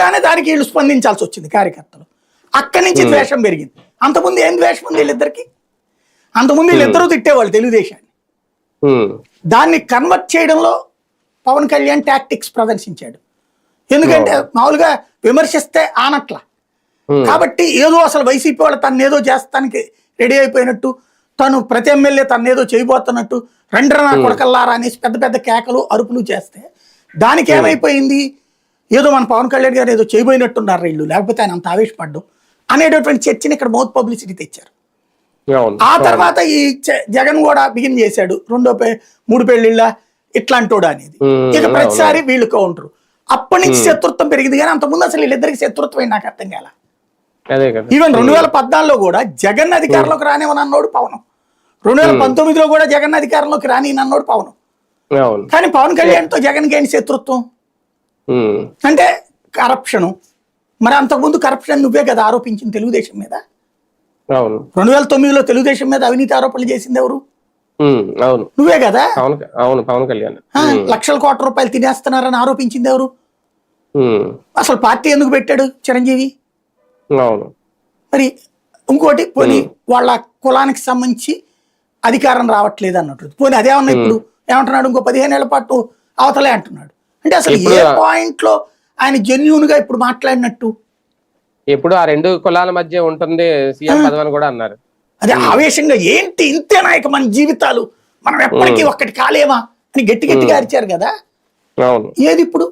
అనగానే దానికి వీళ్ళు స్పందించాల్సి వచ్చింది కార్యకర్తలు. అక్కడి నుంచి ద్వేషం పెరిగింది. అంతకుముందు ఏం ద్వేషం ఉంది వీళ్ళిద్దరికి? అంతకుముందు వీళ్ళిద్దరూ తిట్టేవాళ్ళు తెలుగుదేశాన్ని. దాన్ని కన్వర్ట్ చేయడంలో పవన్ కళ్యాణ్ టాక్టిక్స్ ప్రదర్శించాడు. ఎందుకంటే మామూలుగా విమర్శిస్తే ఆనట్ల. కాబట్టి ఏదో అసలు వైసీపీ వాళ్ళు తను ఏదో చేస్తానికి రెడీ అయిపోయినట్టు తను ప్రతి ఎమ్మెల్యే తను ఏదో చేయబోతున్నట్టు రెండర నా కొడకల్లారా అనేసి పెద్ద పెద్ద కేకలు అరుపులు చేస్తే దానికి ఏమైపోయింది? ఏదో మన పవన్ కళ్యాణ్ గారు ఏదో చేయబోయినట్టున్నారు వీళ్ళు లేకపోతే ఆయన అంత ఆవేశపడ్డం అనేటటువంటి చర్చని ఇక్కడ మౌత్ పబ్లిసిటీ తెచ్చారు. ఆ తర్వాత ఈ జగన్ కూడా బిగిన్ చేశాడు రెండో పే మూడు పెళ్ళిళ్ళ ఇట్లాంటోడు అనేది. ఇక ప్రతిసారి వీళ్ళు కౌంటరు అప్పటి నుంచి శత్రుత్వం పెరిగింది కానీ అంతకుముందు అసలు వీళ్ళిద్దరికి శత్రుత్వం నాకు అర్థం కాల. ఈవెన్ రెండు వేల పద్నాలుగులో కూడా జగన్ అధికారంలోకి రానివని అన్నోడు పవన్. రెండు వేల పంతొమ్మిదిలో కూడా జగన్ అధికారంలోకి రాని అన్నోడు పవన్. కానీ పవన్ కళ్యాణ్తో జగన్కి ఏంటి శత్రుత్వం? ఉమ్, అంటే కరప్షను మరి అంతకుముందు కరప్షన్ నువ్వే కదా ఆరోపించింది తెలుగుదేశం మీద? అవును. రెండు వేల తొమ్మిదిలో తెలుగుదేశం మీద అవినీతి ఆరోపణలు చేసింది ఎవరు? అవును. నువ్వే కదా? పవన్ అవును పవన్ కళ్యాణ్. లక్షల కోట్ల రూపాయలు తినేస్తున్నారని ఆరోపించింది ఎవరు? అసలు పార్టీ ఎందుకు పెట్టాడు చిరంజీవి? అవును. మరి ఇంకోటి పోనీ వాళ్ళ కులానికి సంబంధించి అధికారం రావట్లేదు అన్నట్టు. పోనీ అదేమన్నా ఇప్పుడు ఏమంటున్నాడు? ఇంకో పదిహేను ఏళ్ళ పాటు అవతలే అంటున్నాడు. అంటే అసలు ఏ పాయింట్లో ఆయన జెన్యున్గా ఇప్పుడు మాట్లాడినట్టు? ఎప్పుడు ఆ రెండు కులాల మధ్య ఉంటుంది సీఎం పదవి కూడా అన్నారు. అదే ఆవేశంగా ఏంటి ఇంతే నాయక మన జీవితాలు? మనం ఎప్పటికీ ఒక్కటి కాలేమా? అని గట్టి గట్టిగా అరిచారు కదా? ఏది ఇప్పుడు?